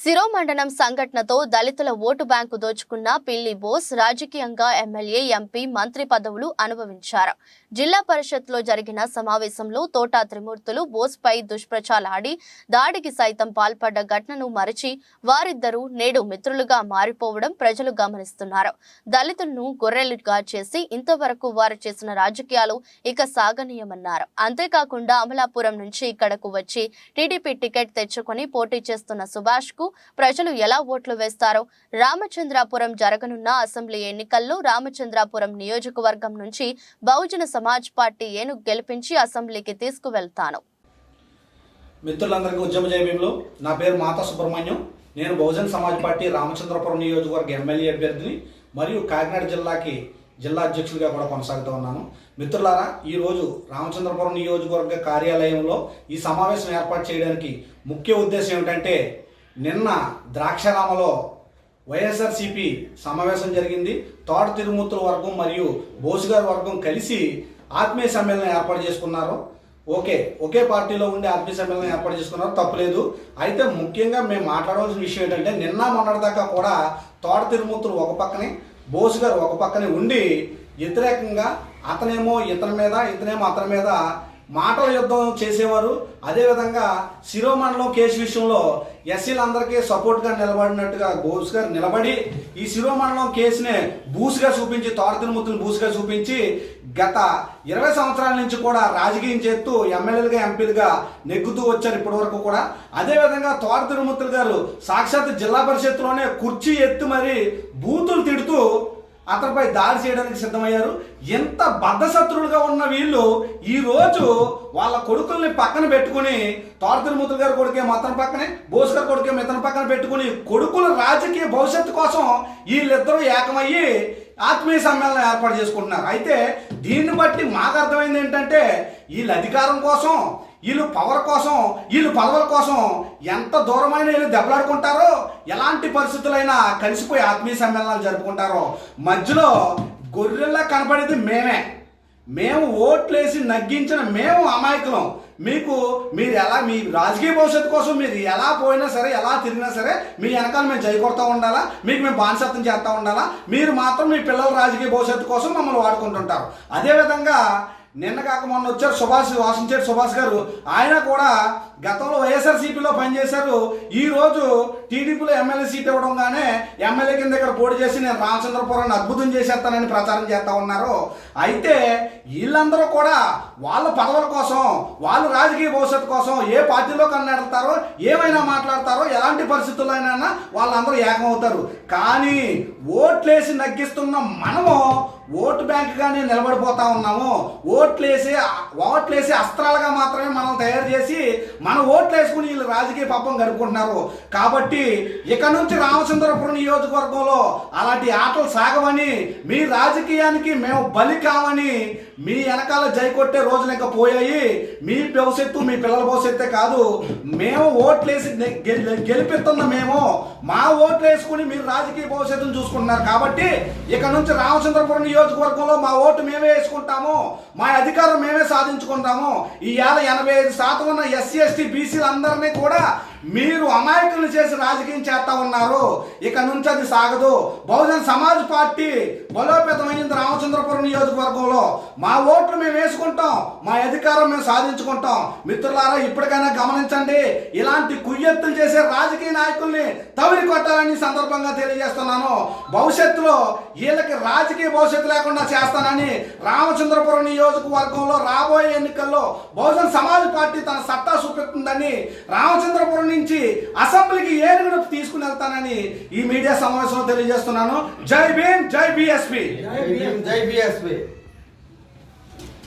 శిరోమండనం సంఘటనతో దళితుల vote bank దోచుకున్న పిల్లి బోస్ రాజకీయంగా ఎమ్మెల్యే ఎంపీ మంత్రి పదవులు అనుభవించారు. జిల్లా పరిషత్లో జరిగిన సమావేశంలో తోటా త్రిమూర్తులు బోస్ పై దుష్ప్రచారాడి దాడికి సైతం పాల్పడ్డ ఘటనను మరచి వారిద్దరూ నేడు మిత్రులుగా మారిపోవడం ప్రజలు గమనిస్తున్నారు. దళితులను గొర్రెలుగా చేసి ఇంతవరకు వారు చేసిన రాజకీయాలు ఇక సాగనీయమన్నారు. అంతేకాకుండా అమలాపురం నుంచి ఇక్కడకు వచ్చి టీడీపీ టికెట్ తెచ్చుకొని పోటీ చేస్తున్న సుభాష్కు ప్రజలు ఎలా ఓట్లు వేస్తారో రామచంద్రాపురం జరగనున్న అసెంబ్లీ ఎన్నికల్లో రామచంద్రాపురం నియోజకవర్గం నుంచి బహుజన సమాజ్ పార్టీ ఏను గెలిపించి అసెంబ్లీకి తీసుకువెళ్తాను. మిత్రులందరికీ ఉద్యమ జయభీములు. నా పేరు మాతా సుబ్రహ్మణ్యం. నేను బహుజన్ సమాజ్ పార్టీ రామచంద్రపురం నియోజకవర్గ ఎమ్మెల్యే అభ్యర్థిని మరియు కాకినాడ జిల్లాకి జిల్లా అధ్యక్షుడిగా కూడా కొనసాగుతూ ఉన్నాను. మిత్రులారా ఈరోజు రామచంద్రపురం నియోజకవర్గ కార్యాలయంలో ఈ సమావేశం ఏర్పాటు చేయడానికి ముఖ్య ఉద్దేశం ఏమిటంటే నిన్న ద్రాక్షారామలో వైఎస్ఆర్సిపి సమావేశం జరిగింది. తోట తిరుమూర్తుల వర్గం మరియు బోసుగారి వర్గం కలిసి ఆత్మీయ సమ్మేళనం ఏర్పాటు చేసుకున్నారు. ఓకే ఒకే పార్టీలో ఉండి ఆత్మీయ సమ్మేళనం ఏర్పాటు చేసుకున్నారు. తప్పలేదు. అయితే ముఖ్యంగా మేము మాట్లాడవలసిన విషయం ఏంటంటే నిన్న మొన్నటిదాకా కూడా తోట తిరుమూర్తులు ఒక పక్కనే బోసు గారు ఒక పక్కనే ఉండి వ్యతిరేకంగా అతనేమో ఇతని మీద ఇతనేమో అతని మీద మాటల యుద్ధం చేసేవారు. అదేవిధంగా శిరోమండలం కేసు విషయంలో ఎస్సీలందరికీ సపోర్ట్గా నిలబడినట్టుగా బోస్ గారు నిలబడి ఈ శిరోమండలం కేసునే బూసుగా చూపించి తోటతిరుమూర్తిని బూసుగా చూపించి గత ఇరవై సంవత్సరాల నుంచి కూడా రాజకీయం చేస్తూ ఎమ్మెల్యేలుగా ఎంపీలుగా నెగ్గుతూ వచ్చారు ఇప్పటి వరకు కూడా. అదేవిధంగా తోట తిరుమూర్తులు గారు సాక్షాత్ జిల్లా పరిషత్లోనే కుర్చీ ఎత్తి మరి బూతులు తిడుతూ అతనిపై దాడి చేయడానికి సిద్ధమయ్యారు. ఎంత బద్ధశత్రులుగా ఉన్న వీళ్ళు ఈ రోజు వాళ్ళ కొడుకుల్ని పక్కన పెట్టుకుని తోటతిరుమూర్తులు గారి కొడుకే అతని పక్కనే బోస్ గారి కొడుకే ఇతని పక్కన పెట్టుకుని కొడుకుల రాజకీయ భవిష్యత్తు కోసం వీళ్ళిద్దరూ ఏకమయ్యి ఆత్మీయ సమ్మేళనం ఏర్పాటు చేసుకుంటున్నారు. అయితే దీన్ని బట్టి మాకు అర్థమైంది ఏంటంటే వీళ్ళు అధికారం కోసం వీళ్ళు పవర్ కోసం వీళ్ళు పదవుల కోసం ఎంత దూరమైన వీళ్ళు దెబ్బలాడుకుంటారో ఎలాంటి పరిస్థితులైనా కలిసిపోయి ఆత్మీయ సమ్మేళనాలు జరుపుకుంటారో. మధ్యలో గొర్రెల్లా కనపడేది మేమే. మేము ఓట్లేసి నగ్గించిన మేము అమాయకులం. మీకు మీరు ఎలా మీ రాజకీయ భవిష్యత్తు కోసం మీరు ఎలా పోయినా సరే ఎలా తిరిగినా సరే మీ వెనకాల మేము జై ఉండాలా? మీకు మేము బానిసత్వం చేస్తూ ఉండాలా? మీరు మాత్రం మీ పిల్లల రాజకీయ భవిష్యత్తు కోసం మమ్మల్ని వాడుకుంటుంటారు. అదేవిధంగా నిన్న కాక మొన్న వచ్చారు సుభాష్ వాసించారు సుభాష్ గారు. ఆయన కూడా గతంలో వైఎస్ఆర్సీపీలో పనిచేశారు. ఈరోజు టీడీపీలో ఎమ్మెల్యే సీట్ ఇవ్వడంగానే ఎమ్మెల్యే కింద ఇక్కడ పోటీ చేసి నేను రామచంద్రపురాన్ని అద్భుతం చేసేస్తానని ప్రచారం చేస్తా ఉన్నారు. అయితే వీళ్ళందరూ కూడా వాళ్ళ పదవుల కోసం వాళ్ళ రాజకీయ భవిష్యత్తు కోసం ఏ పార్టీలో కన్నెడతారో ఏమైనా మాట్లాడతారో ఎలాంటి పరిస్థితుల్లో అయినా వాళ్ళందరూ ఏకమవుతారు. కానీ ఓట్లేసి నగ్గిస్తున్న మనము ఓటు బ్యాంక్గానే నిలబడిపోతా ఉన్నాము. ఓట్లేసి ఓట్లేసి అస్త్రాలుగా మాత్రమే మనం తయారు చేసి మన మన ఓట్లు వేసుకుని వీళ్ళు రాజకీయ పాపం గడుపుకుంటున్నారు కాబట్టి ఇక నుంచి రామచంద్రపురం నియోజకవర్గంలో అలాంటి ఆటలు సాగవని మీ రాజకీయానికి మేము బలి కావని మీ వెనకాల జై కొట్టే రోజులు ఇంకా పోయాయి. మీ భవిష్యత్తు మీ పిల్లల భవిష్యత్తే కాదు. మేము ఓట్లేసి గెలిపిస్తున్న మేము మా ఓట్లు వేసుకుని మీరు రాజకీయ భవిష్యత్తును చూసుకుంటున్నారు. కాబట్టి ఇక నుంచి రామచంద్రపురం నియోజకవర్గంలో మా ఓటు మేమే వేసుకుంటాము. మా అధికారం మేమే సాధించుకుంటాము. ఈ ఏళ్ళ ఎనభై ఐదు శాతం ఉన్న ఎస్సీ ఎస్టీ ఎస్సీ బీసీలందరినీ కూడా మీరు అమాయకులు చేసి రాజకీయం చేస్తా ఉన్నారు. ఇక నుంచి అది సాగదు. బహుజన్ సమాజ్ పార్టీ బలోపేతమైంది. రామచంద్రపురం నియోజకవర్గంలో మా ఓట్లు మేము వేసుకుంటాం మా అధికారం మేము సాధించుకుంటాం. మిత్రులారా ఇప్పటికైనా గమనించండి ఇలాంటి కుయ్యెత్తులు చేసే రాజకీయ నాయకుల్ని తవిరి కొట్టాలని సందర్భంగా తెలియజేస్తున్నాను. భవిష్యత్తులో వీళ్ళకి రాజకీయ భవిష్యత్తు లేకుండా చేస్తానని రామచంద్రపురం నియోజకవర్గంలో రాబోయే ఎన్నికల్లో బహుజన్ సమాజ్ పార్టీ తన సత్తా చూపెట్టిందని రామచంద్రపురం నుంచి అసెంబ్లీకి ఏనుగుడు తీసుకుని వెళ్తానని ఈ మీడియా సమావేశంలో తెలియజేస్తున్నాను. జై భీమ్ జై బిఎస్పి. జై భీమ్ జై బిఎస్పి.